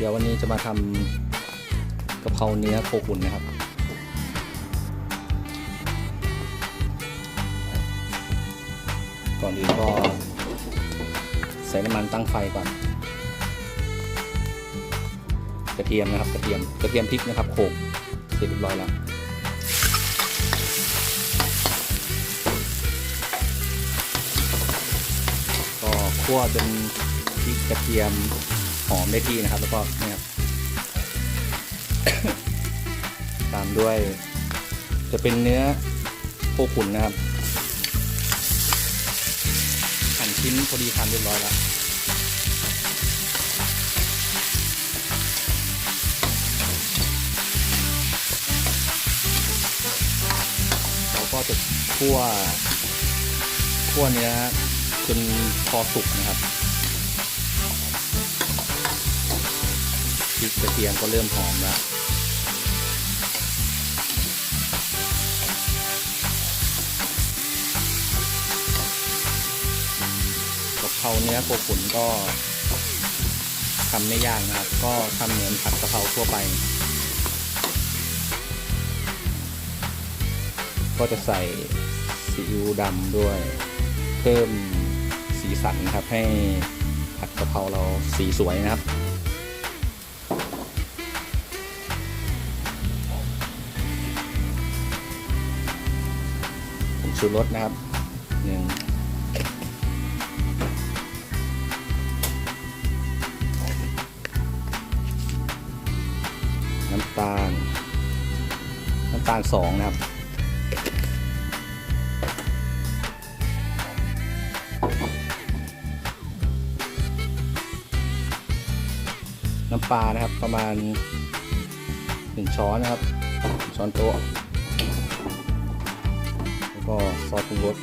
เดี๋ยววันนี้จะมาทำกะเพราเนื้อโคขุนนะครับ ก่อนอื่นก็ใส่น้ำมันตั้งไฟก่อน กระเทียมนะครับกระเทียมกระเทียมพริกนะครับโขลกเสร็จเรียบร้อยแล้วก็คั่วจนพริกกระเทียม หอมได้ที่นะครับ แล้วก็เนี่ยครับตามด้วย จะเป็นเนื้อโคขุนนะครับหั่นชิ้นพอดีคำเรียบร้อยแล้วเราก็จะคั่วคั่วเนื้อจนพอสุกนะครับ พริกกระเทียมก็เริ่มหอมแล้วกะเพราเนื้อโคขุนก็ทำไม่ยากนะครับ ก็ทำเหมือนผัดกะเพราทั่วไป ก็จะใส่ซีอิ๊วดำด้วย เพิ่มสีสันครับให้ผัดกะเพราเราสีสวยนะครับ ชูรสนะครับหนึ่งน้ำตาล น้ำตาลสองนะครับน้ำปลานะครับประมาณหนึ่งช้อนนะครับ ช้อนโต๊ะ ก็ซอสปรุงรส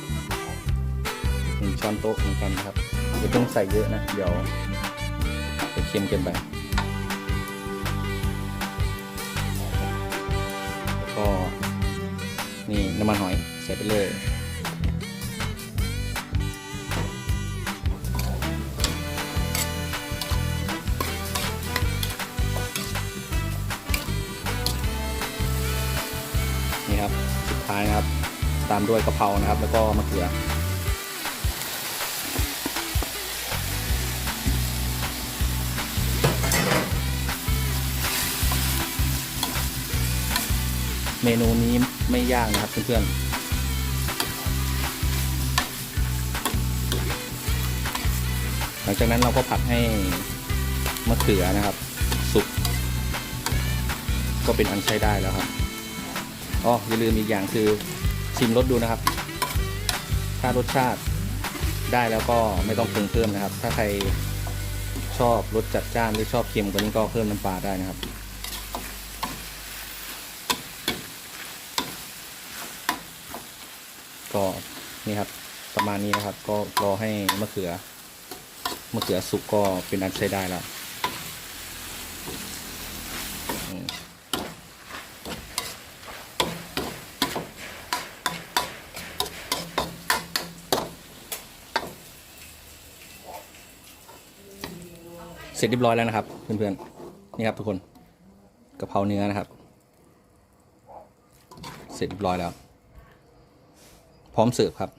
หนึ่งช้อนโต๊ะเหมือนกันครับไม่ต้องใส่เยอะนะ เดี๋ยวจะเค็มเกินไปแล้วก็นี่น้ำมันหอยใส่ไปเลยนี่ครับสุดท้ายนะครับ ตามด้วยกะเพรานะครับ แล้วก็มะเขือ เมนูนี้ไม่ยากนะครับเพื่อนๆหลังจากนั้นเราก็ผัดให้มะเขือนะครับ สุกก็เป็นอันใช้ได้แล้วครับอ๋ออย่าลืมอีกอย่างคือ ชิมรสดูนะครับ ถ้ารสชาติได้แล้วก็ไม่ต้องปรุงเพิ่มนะครับ ถ้าใครชอบรสจัดจ้านหรือชอบเค็มกว่านี้ก็เพิ่มน้ำปลาได้นะครับ ก็นี่ครับประมาณนี้นะครับ ก็รอให้มะเขือมะเขือสุกก็เป็นอันใช้ได้แล้ว เสร็จเรียบร้อยแล้วนะครับ เพื่อนๆนี่ครับทุกคนกะเพราเนื้อนะครับ เสร็จเรียบร้อยแล้ว พร้อมเสิร์ฟครับ